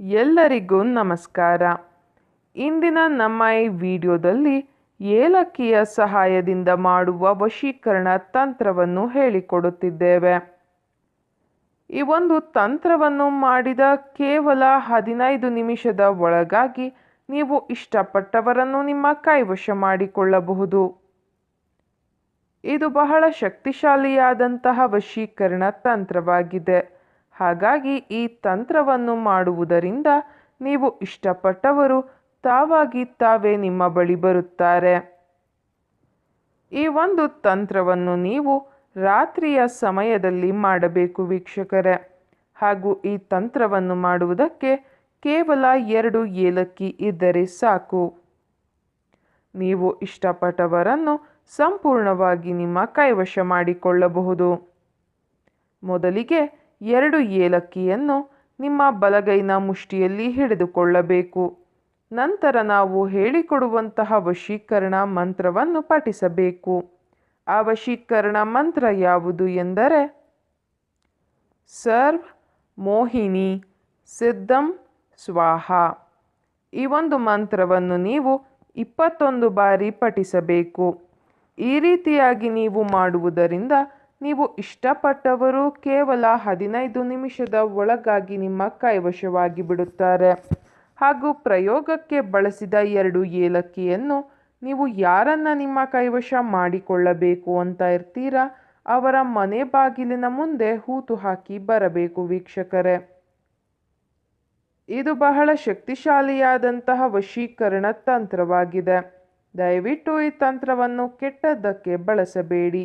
ಎಲ್ಲರಿಗೂ ನಮಸ್ಕಾರ. ಇಂದಿನ ನಮ್ಮ ಈ ವಿಡಿಯೋದಲ್ಲಿ ಏಲಕ್ಕಿಯ ಸಹಾಯದಿಂದ ಮಾಡುವ ವಶೀಕರಣ ತಂತ್ರವನ್ನು ಹೇಳಿಕೊಡುತ್ತಿದ್ದೇವೆ. ಈ ಒಂದು ತಂತ್ರವನ್ನು ಮಾಡಿದ ಕೇವಲ ಹದಿನೈದು ನಿಮಿಷದ ಒಳಗಾಗಿ ನೀವು ಇಷ್ಟಪಟ್ಟವರನ್ನು ನಿಮ್ಮ ಕೈವಶ ಮಾಡಿಕೊಳ್ಳಬಹುದು. ಇದು ಬಹಳ ಶಕ್ತಿಶಾಲಿಯಾದಂತಹ ವಶೀಕರಣ ತಂತ್ರವಾಗಿದೆ. ಹಾಗಾಗಿ ಈ ತಂತ್ರವನ್ನು ಮಾಡುವುದರಿಂದ ನೀವು ಇಷ್ಟಪಟ್ಟವರು ತಾವಾಗಿ ತಾವೇ ನಿಮ್ಮ ಬಳಿ ಬರುತ್ತಾರೆ. ಈ ಒಂದು ತಂತ್ರವನ್ನು ನೀವು ರಾತ್ರಿಯ ಸಮಯದಲ್ಲಿ ಮಾಡಬೇಕು ವೀಕ್ಷಕರೇ. ಹಾಗೂ ಈ ತಂತ್ರವನ್ನು ಮಾಡುವುದಕ್ಕೆ ಕೇವಲ ಎರಡು ಏಲಕ್ಕಿ ಇದ್ದರೆ ಸಾಕು. ನೀವು ಇಷ್ಟಪಟ್ಟವರನ್ನು ಸಂಪೂರ್ಣವಾಗಿ ನಿಮ್ಮ ಕೈವಶ ಮಾಡಿಕೊಳ್ಳಬಹುದು. ಮೊದಲಿಗೆ ಎರಡು ಏಲಕ್ಕಿಯನ್ನು ನಿಮ್ಮ ಬಲಗೈನ ಮುಷ್ಟಿಯಲ್ಲಿ ಹಿಡಿದುಕೊಳ್ಳಬೇಕು. ನಂತರ ನಾವು ಹೇಳಿಕೊಡುವಂತಹ ವಶೀಕರಣ ಮಂತ್ರವನ್ನು ಪಠಿಸಬೇಕು ಆ ವಶೀಕರಣ ಮಂತ್ರ ಯಾವುದು ಎಂದರೆ, ಸರ್ವ್ ಮೋಹಿನಿ ಸಿದ್ಧಂ ಸ್ವಾಹ. ಈ ಒಂದು ಮಂತ್ರವನ್ನು ನೀವು ಇಪ್ಪತ್ತೊಂದು ಬಾರಿ ಪಠಿಸಬೇಕು. ಈ ರೀತಿಯಾಗಿ ನೀವು ಮಾಡುವುದರಿಂದ ನೀವು ಇಷ್ಟಪಟ್ಟವರು ಕೇವಲ ಹದಿನೈದು ನಿಮಿಷದ ಒಳಗಾಗಿ ನಿಮ್ಮ ಕೈವಶವಾಗಿ ಬಿಡುತ್ತಾರೆ. ಹಾಗೂ ಪ್ರಯೋಗಕ್ಕೆ ಬಳಸಿದ ಎರಡು ಏಲಕ್ಕಿಯನ್ನು ನೀವು ಯಾರನ್ನ ನಿಮ್ಮ ಕೈವಶ ಮಾಡಿಕೊಳ್ಳಬೇಕು ಅಂತ ಇರ್ತೀರಾ? ಅವರ ಮನೆ ಬಾಗಿಲಿನ ಮುಂದೆ ಹೂತು ಹಾಕಿ ಬರಬೇಕು ವೀಕ್ಷಕರೇ. ಇದು ಬಹಳ ಶಕ್ತಿಶಾಲಿಯಾದಂತಹ ವಶೀಕರಣ ತಂತ್ರವಾಗಿದೆ. ದಯವಿಟ್ಟು ಈ ತಂತ್ರವನ್ನು ಕೆಟ್ಟದ್ದಕ್ಕೆ ಬಳಸಬೇಡಿ.